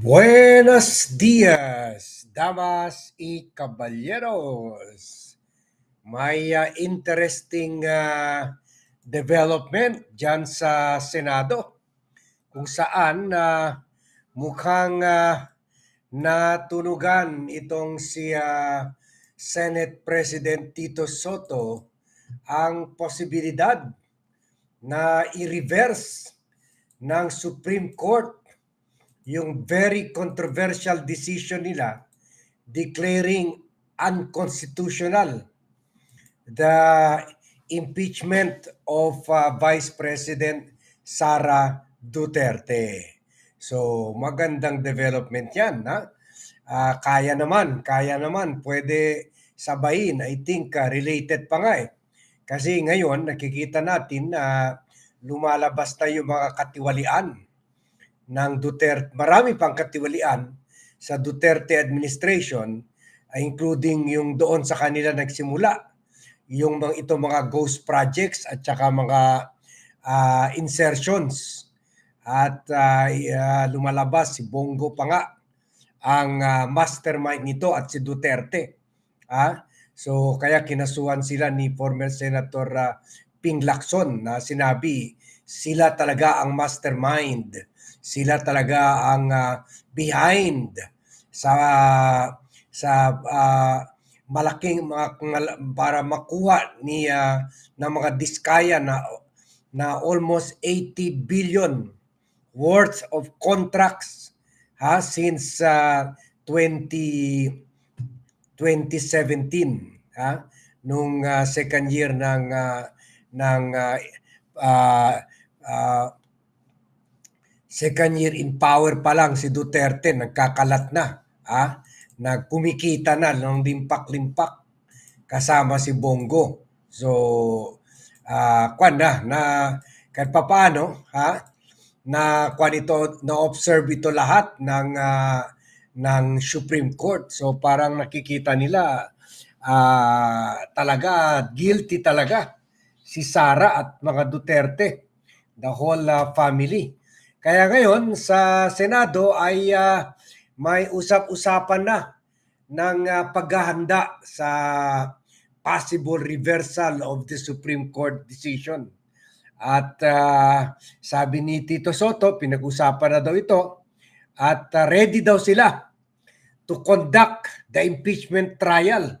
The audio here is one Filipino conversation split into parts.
Buenos días, damas y caballeros. May ah, interesting ah, development dyan sa Senado kung saan ah, mukhang ah, natunugan itong si ah, Senate President Tito Soto ang posibilidad na i-reverse ng Supreme Court yung very controversial decision nila declaring unconstitutional the impeachment of uh, Vice President Sara Duterte. So magandang development yan. Ha? Ah, kaya naman, kaya naman, pwede sabayin. I think uh, related pa nga eh. Kasi ngayon nakikita natin na lumalabas na yung mga katiwalian ng Duterte, marami pang katiwalian sa Duterte administration, uh, including yung doon sa kanila nagsimula, yung mga ito mga ghost projects at saka mga uh, insertions. At uh, lumalabas si Bongo pa nga ang uh, mastermind nito at si Duterte. Ah, so kaya kinasuhan sila ni former Senator uh, Ping Lacson na sinabi sila talaga ang mastermind sila talaga ang uh, behind sa sa uh, malaking mga para makuha ni uh, ng mga diskaya na na almost 80 billion worth of contracts ha since uh, 20 2017 ha nung uh, second year ng uh, ng uh, uh, uh, second year in power pa lang si Duterte, nagkakalat na. Ah, nagkumikita na ng limpak-limpak kasama si Bongo. So, uh, kwan na, na kahit pa paano, ha, na kwan ito, na-observe ito lahat ng, uh, ng Supreme Court. So, parang nakikita nila, uh, talaga, guilty talaga si Sara at mga Duterte, the whole uh, family. Kaya ngayon sa Senado ay uh, may usap-usapan na ng uh, paghahanda sa possible reversal of the Supreme Court decision. At uh, sabi ni Tito Soto, pinag-usapan na daw ito, at uh, ready daw sila to conduct the impeachment trial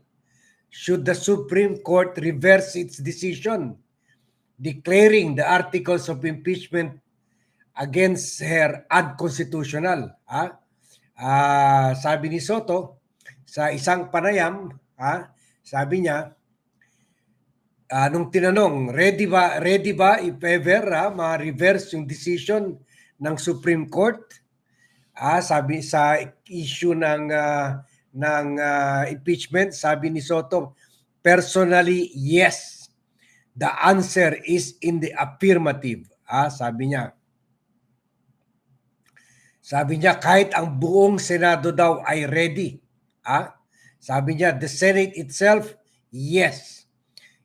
should the Supreme Court reverse its decision declaring the articles of impeachment against her unconstitutional. Ha? Uh, sabi ni Soto, sa isang panayam, ha? sabi niya, uh, nung tinanong, ready ba, ready ba if ever ha, ma-reverse yung decision ng Supreme Court? Ah, sabi sa issue ng uh, ng uh, impeachment, sabi ni Soto, personally, yes. The answer is in the affirmative. Ah, sabi niya. Sabi niya kahit ang buong Senado daw ay ready. Ah? Sabi niya the Senate itself, yes.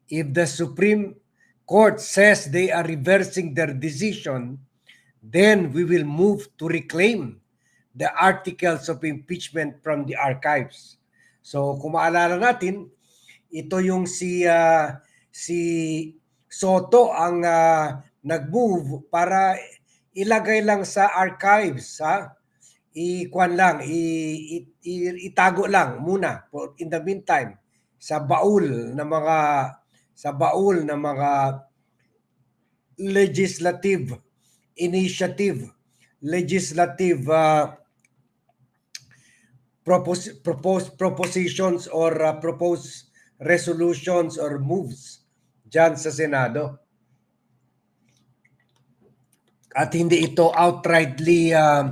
If the Supreme Court says they are reversing their decision, then we will move to reclaim the articles of impeachment from the archives. So kung maalala natin, ito yung si uh, si Soto ang uh, nag-move para ilagay lang sa archives ha? Ikuan lang i, i, itago lang muna in the meantime sa baul ng mga sa baul ng mga legislative initiative legislative uh, propose, propose propositions or uh, propose resolutions or moves dyan sa Senado at hindi ito outrightly uh,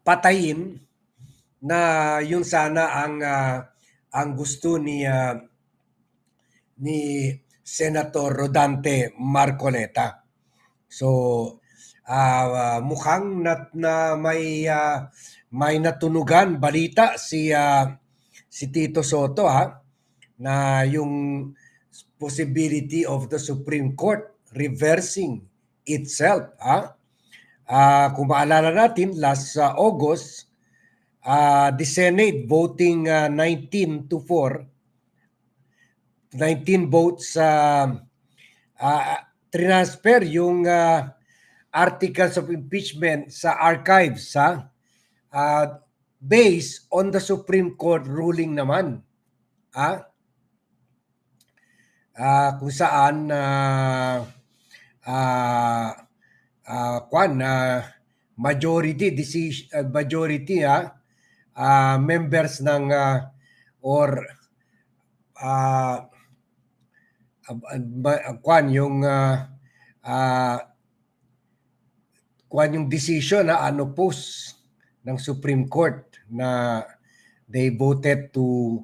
patayin na yun sana ang uh, ang gusto ni uh, ni Senator Rodante Marcoleta. So uh, mukhang na, na may uh, may natunugan balita si uh, si Tito Soto ha na yung possibility of the Supreme Court reversing itself ha Uh, kung maalala natin, last uh, August, uh, the Senate voting uh, 19 to 4, 19 votes uh, uh, transfer yung uh, articles of impeachment sa archives ha? Uh, based on the Supreme Court ruling naman ha? Uh, kung saan uh, uh, uh, kwan uh, majority decision uh, majority ha uh, members ng uh, or uh, uh, kwan yung uh, uh, kwan yung decision na ano post ng Supreme Court na they voted to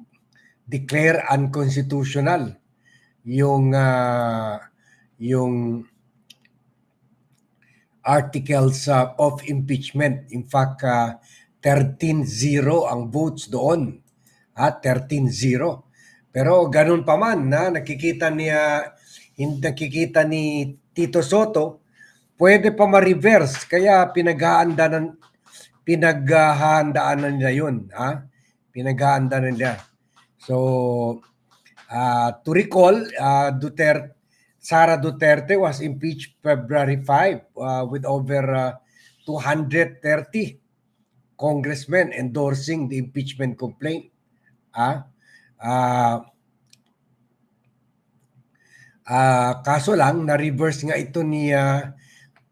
declare unconstitutional yung uh, yung articles uh, of impeachment. In fact, uh, 13-0 ang votes doon. Ha, 13-0. Pero ganun pa man na nakikita niya hindi nakikita ni Tito Soto, pwede pa ma-reverse kaya pinaghahandaan pinaghahandaan nila 'yun, ha? Pinaghahandaan nila. So uh, to recall, uh, Duterte Sara Duterte was impeached February 5 uh, with over uh, 230 congressmen endorsing the impeachment complaint. Ah, uh, uh, kaso lang na-reverse nga ito ni uh,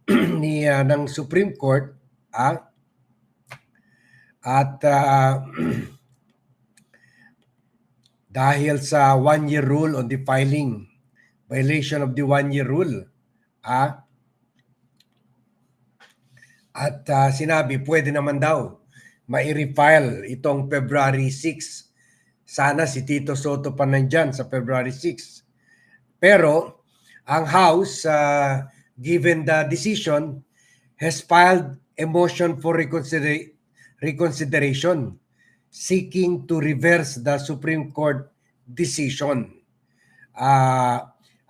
ni uh, ng Supreme Court ah at uh, dahil sa one year rule on the filing violation of the one year rule. Ah at uh, sinabi pwede naman daw mai-refile itong February 6 sana si Tito Soto pa nandyan sa February 6 pero ang House uh, given the decision has filed a motion for reconsider- reconsideration seeking to reverse the Supreme Court decision. Uh,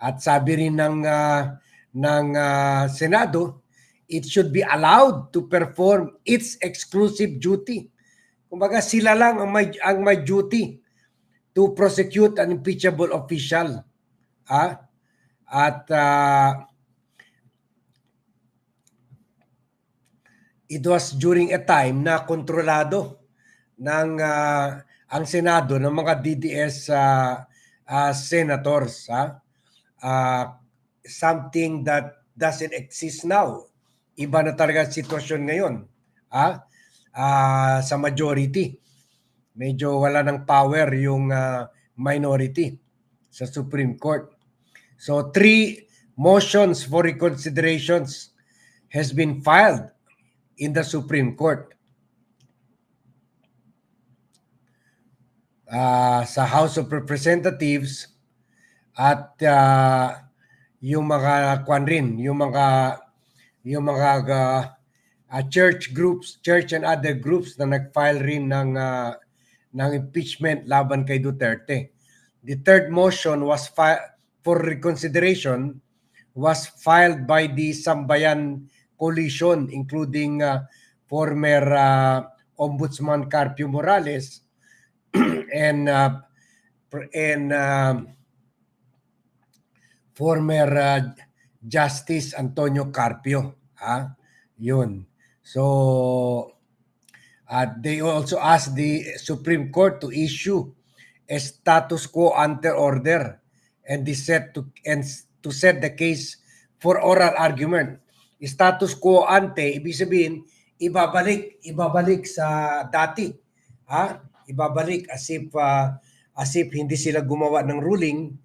at sabi rin ng uh, ng uh, Senado, it should be allowed to perform its exclusive duty. Kumbaga sila lang ang may ang may duty to prosecute an impeachable official. Ah? At uh, it was during a time na kontrolado ng uh, ang Senado ng mga DDS uh, uh, senators ha uh, something that doesn't exist now. Iba na talaga sitwasyon ngayon ha? Uh, sa majority. Medyo wala ng power yung uh, minority sa Supreme Court. So three motions for reconsiderations has been filed in the Supreme Court. Uh, sa House of Representatives at uh, yung mga kwan rin, yung mga yung mga uh, church groups, church and other groups na nag-file rin ng uh, ng impeachment laban kay Duterte. The third motion was for reconsideration was filed by the Sambayan coalition including uh, former uh, Ombudsman Carpio Morales and uh, and uh, former uh, Justice Antonio Carpio. Ha? Yun. So, uh, they also asked the Supreme Court to issue a status quo ante order and they set to and to set the case for oral argument. Status quo ante, ibig sabihin, ibabalik, ibabalik sa dati. Ha? Ibabalik as if, uh, as if hindi sila gumawa ng ruling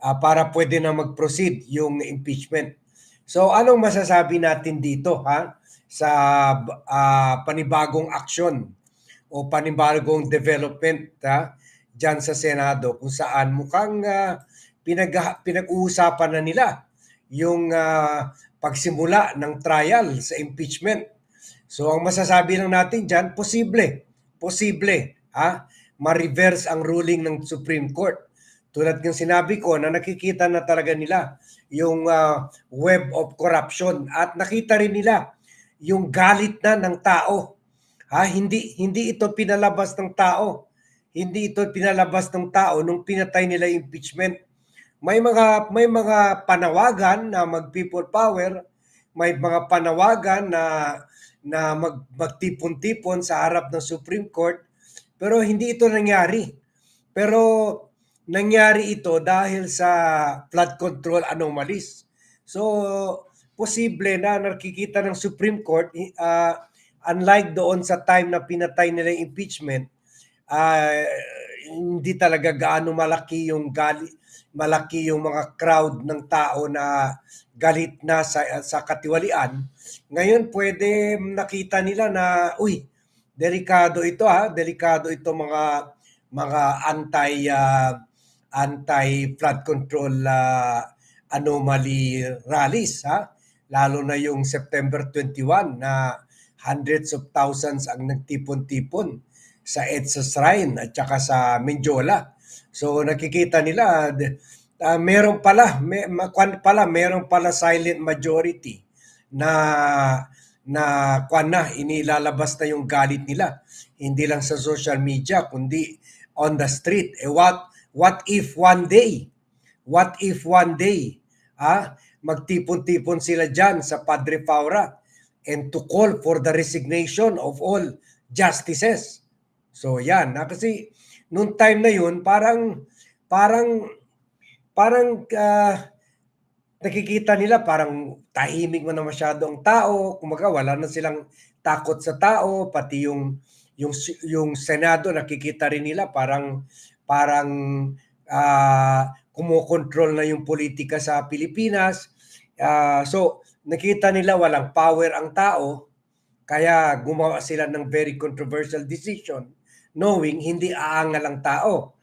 uh, para pwede na mag-proceed yung impeachment. So anong masasabi natin dito ha sa uh, panibagong aksyon o panibagong development ha diyan sa Senado kung saan mukhang uh, pinag pinag-uusapan na nila yung uh, pagsimula ng trial sa impeachment. So ang masasabi lang natin diyan posible, posible ha ma-reverse ang ruling ng Supreme Court. Tulad ng sinabi ko na nakikita na talaga nila yung uh, web of corruption at nakita rin nila yung galit na ng tao Ha, hindi hindi ito pinalabas ng tao. Hindi ito pinalabas ng tao nung pinatay nila yung impeachment. May mga may mga panawagan na mag people power, may mga panawagan na na mag, magtipon-tipon sa harap ng Supreme Court, pero hindi ito nangyari. Pero nangyari ito dahil sa flood control anomalies. So, posible na nakikita ng Supreme Court, uh, unlike doon sa time na pinatay nila yung impeachment, uh, hindi talaga gaano malaki yung gali, malaki yung mga crowd ng tao na galit na sa, sa katiwalian. Ngayon pwede nakita nila na, uy, delikado ito ha, delikado ito mga mga anti uh, anti flood control uh, anomaly rallies ha? Lalo na yung September 21 na hundreds of thousands ang nagtipon-tipon sa EDSA Shrine at saka sa Menjola. So nakikita nila uh, meron pala may, pala meron pala silent majority na na kwan na inilalabas na yung galit nila. Hindi lang sa social media kundi on the street. Eh what what if one day? What if one day ah magtipon-tipon sila diyan sa Padre Paura and to call for the resignation of all justices. So yan na kasi noong time na yun parang parang parang uh, nakikita nila parang tahimik mo na masyado ang tao, kumaga wala na silang takot sa tao, pati yung yung yung Senado nakikita rin nila parang parang uh, kumokontrol na yung politika sa Pilipinas. Uh, so nakita nila walang power ang tao, kaya gumawa sila ng very controversial decision knowing hindi aangal ang tao.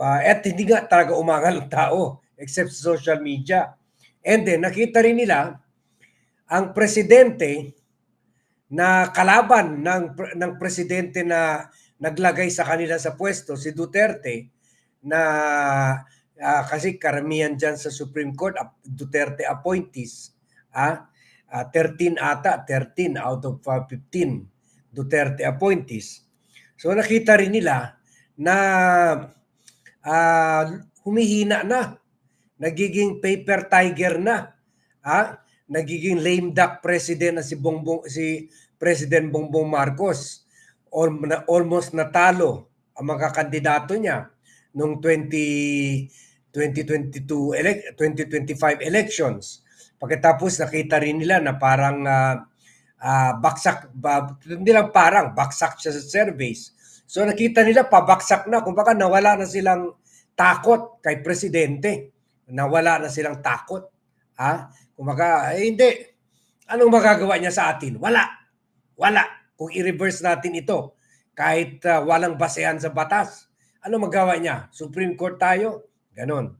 Uh, at hindi nga talaga umangal ang tao except social media. And then nakita rin nila ang presidente na kalaban ng ng presidente na naglagay sa kanila sa pwesto si Duterte na uh, kasi karamihan diyan sa Supreme Court Duterte appointees ah uh, 13 ata 13 out of uh, 15 Duterte appointees so nakita rin nila na uh, humihina na nagiging paper tiger na. Ha? Nagiging lame duck president na si Bongbong si President Bongbong Marcos. Almost natalo ang mga kandidato niya noong 20 2022 elect 2025 elections. Pagkatapos nakita rin nila na parang uh, uh, baksak ba, hindi lang parang baksak siya sa surveys. So nakita nila pabaksak na kumbaga nawala na silang takot kay presidente nawala na silang takot. Ha? Kumaga, eh, hindi. Anong magagawa niya sa atin? Wala. Wala. Kung i-reverse natin ito, kahit uh, walang basehan sa batas, ano magawa niya? Supreme Court tayo? Ganon.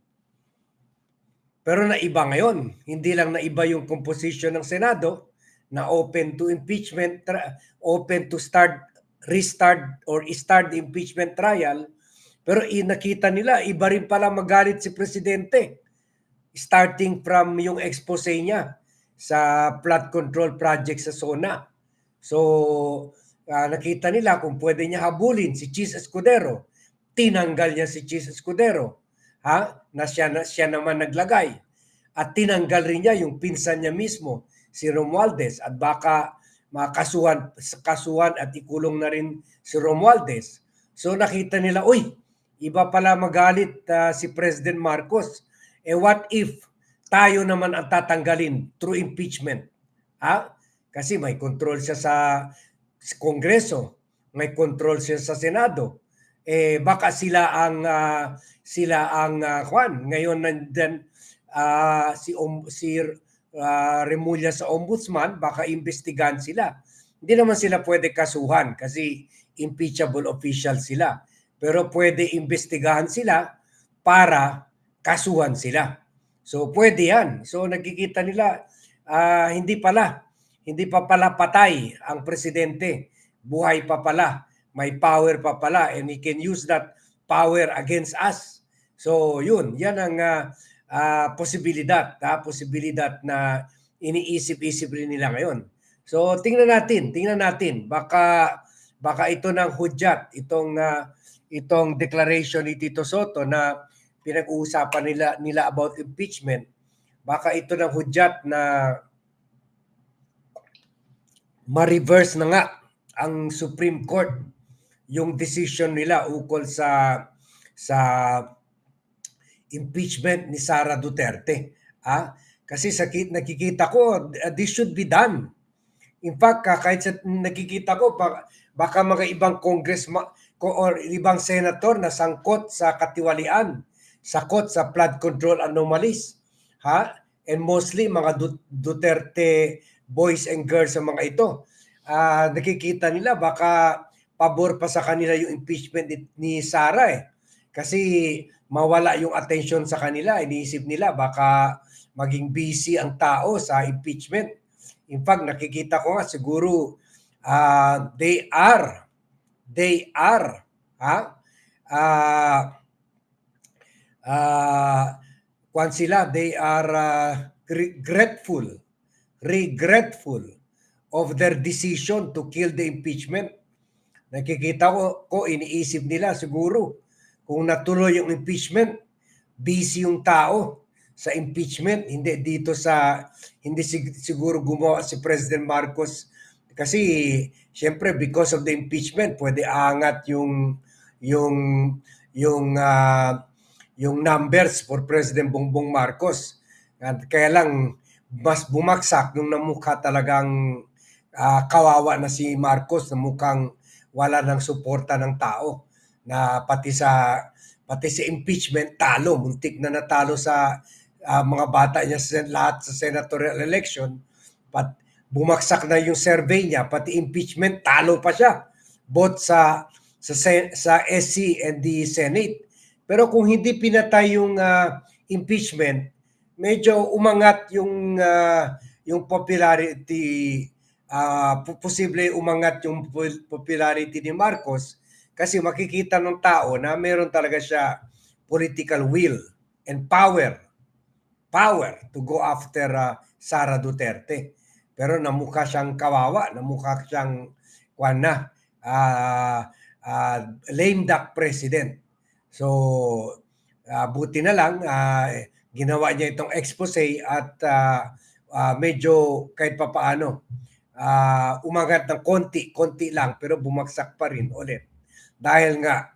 Pero naiba ngayon. Hindi lang naiba yung composition ng Senado na open to impeachment, open to start, restart or start the impeachment trial pero nakita nila, iba rin pala magalit si Presidente. Starting from yung expose niya sa flood control project sa SONA. So, uh, nakita nila kung pwede niya habulin si Chis Escudero. Tinanggal niya si Chis Escudero. Ha? Na siya, na siya naman naglagay. At tinanggal rin niya yung pinsan niya mismo, si Romualdez. At baka makasuhan, kasuhan at ikulong na rin si Romualdez. So nakita nila, uy, Iba pala magalit uh, si President Marcos. Eh what if tayo naman ang tatanggalin through impeachment? Ha? Kasi may control siya sa Kongreso, may control siya sa Senado. Eh baka sila ang uh, sila ang uh, Juan ngayon nandiyan uh, si um, si uh, Remulla sa ombudsman baka imbestigahan sila. Hindi naman sila pwede kasuhan kasi impeachable official sila. Pero pwede imbestigahan sila para kasuhan sila. So pwede yan. So nagkikita nila uh, hindi pala hindi pa pala patay ang presidente. Buhay pa pala. May power pa pala and he can use that power against us. So yun, yan ang uh, uh, posibilidad, uh, posibilidad na iniisip-isip rin nila ngayon. So tingnan natin, tingnan natin. Baka baka ito ng hudyat, itong ah, itong declaration ni Tito Soto na pinag-uusapan nila nila about impeachment. Baka ito ng hudyat na ma-reverse na nga ang Supreme Court yung decision nila ukol sa sa impeachment ni Sara Duterte. Ah, kasi sa ki- nakikita ko, uh, this should be done. In fact, ka- kahit sa nakikita ko, baka, baka mga ibang congressman or ibang senator na sangkot sa katiwalian, sakot sa flood control anomalies. Ha? And mostly mga Du- Duterte boys and girls sa mga ito. Ah, nakikita nila baka pabor pa sa kanila yung impeachment ni, Sara eh. Kasi mawala yung attention sa kanila. Iniisip nila baka maging busy ang tao sa impeachment. In fact, nakikita ko nga siguro ah, they are they are ha ah ah kwan sila they are ah, regretful regretful of their decision to kill the impeachment. Nakikita ko, ko iniisip nila siguro kung natuloy yung impeachment busy yung tao sa impeachment hindi dito sa hindi sig- siguro gumawa si President Marcos. Kasi syempre because of the impeachment pwede angat yung yung yung ah, yung numbers for President Bongbong Marcos. At kaya lang mas bumagsak nung namukha talagang ah, kawawa na si Marcos na mukhang wala ng suporta ng tao na pati sa pati sa impeachment talo muntik na natalo sa ah, mga bata niya sa lahat sa senatorial election pat bumagsak na yung survey niya pati impeachment talo pa siya both sa sa sa SC and the Senate. Pero kung hindi pinatay yung ah, impeachment medyo umangat yung ah, yung popularity po- posible umangat yung popularity ni Marcos kasi makikita ng tao na meron talaga siya political will and power power to go after ah, Sara Duterte. Pero namukha siyang kawawa, namukha siyang kwan na, ah, ah, lame duck president. So, ah, buti na lang, ah, ginawa niya itong expose at ah, ah, medyo kahit papaano, ah, umangat ng konti, konti lang, pero bumagsak pa rin ulit. Dahil nga,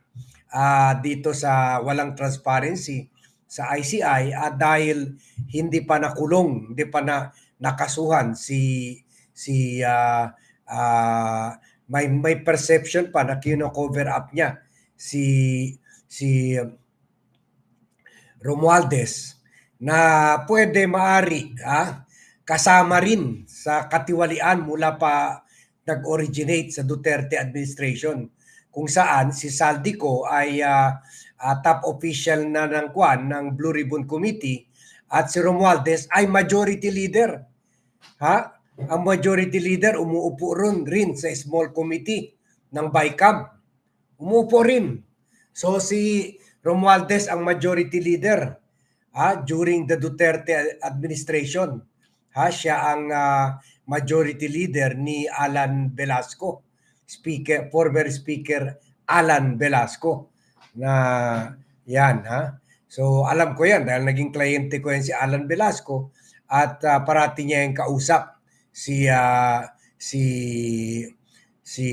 ah, dito sa walang transparency sa ICI at dahil hindi pa nakulong, hindi pa na nakasuhan si si ah, ah, may may perception pa na kino-cover up niya si si Romualdez na pwede maari ah, kasama rin sa katiwalian mula pa nag-originate sa Duterte administration kung saan si Saldico ay ah, ah, top official na ng kwan ng Blue Ribbon Committee at si Romualdez ay majority leader. Ha? Ang majority leader umuupo rin, rin sa small committee ng BICAM. Umupo rin. So si Romualdez ang majority leader ha, during the Duterte administration. Ha, siya ang ah, majority leader ni Alan Velasco, speaker former speaker Alan Velasco na yan ha. So alam ko yan dahil naging kliyente ko yan si Alan Velasco at ah, parati niya yung kausap si ah, si si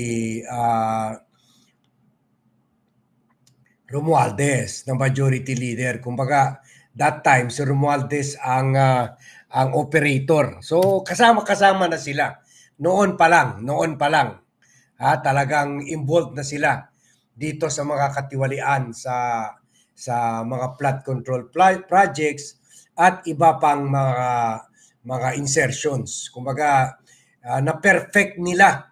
ah, Romualdez na majority leader. Kumbaga, that time si Romualdez ang ah, ang operator. So kasama-kasama na sila. Noon pa lang, noon pa lang. Ha, talagang involved na sila dito sa mga katiwalian sa sa mga flood control projects at iba pang mga mga insertions. Kumbaga, ah, na-perfect nila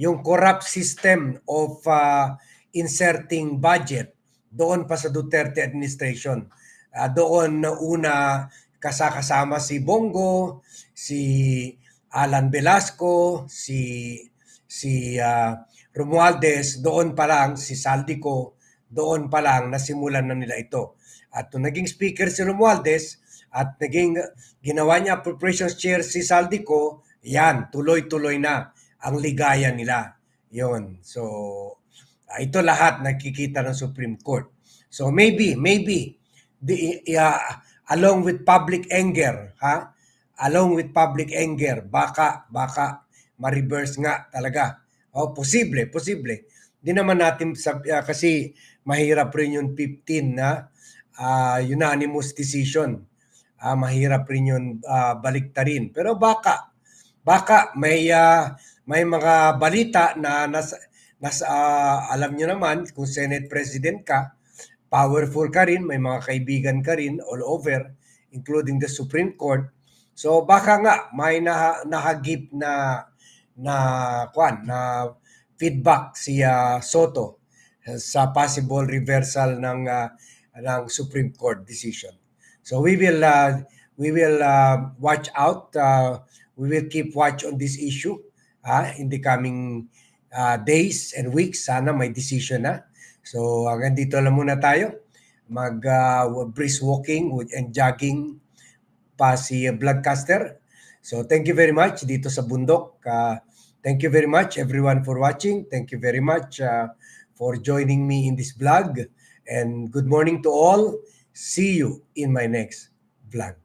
yung corrupt system of ah, inserting budget doon pa sa Duterte administration. Ah, doon na una kasakasama si Bongo, si Alan Velasco, si si ah, Romualdez, doon pa lang si Saldico, doon pa lang nasimulan na nila ito. At nung naging speaker si Romualdez at naging ginawa niya appropriations chair si Saldico, yan, tuloy-tuloy na ang ligaya nila. Yun. So, ah, ito lahat nakikita ng Supreme Court. So maybe, maybe, the, uh, along with public anger, ha? Along with public anger, baka, baka ma-reverse nga talaga. O, posible, posible. Di naman natin, sab- ah, kasi mahirap rin yung 15 na ah, unanimous decision. Ah, mahirap rin yun ah, baliktarin. Pero baka, baka may ah, may mga balita na nasa, nasa ah, alam nyo naman kung Senate President ka, powerful ka rin, may mga kaibigan ka rin all over, including the Supreme Court. So baka nga may naha, nahagip na na kwan na feedback si ah, Soto sa possible reversal ng ah, ng Supreme Court decision. So we will uh, we will uh, watch out. Uh, we will keep watch on this issue ah, in the coming uh, days and weeks. Sana may decision na. So hanggang dito lang muna tayo. Mag uh, brisk walking and jogging pa si Vlogcaster. So thank you very much dito sa bundok. Uh, thank you very much everyone for watching. Thank you very much uh, for joining me in this vlog. And good morning to all. See you in my next vlog.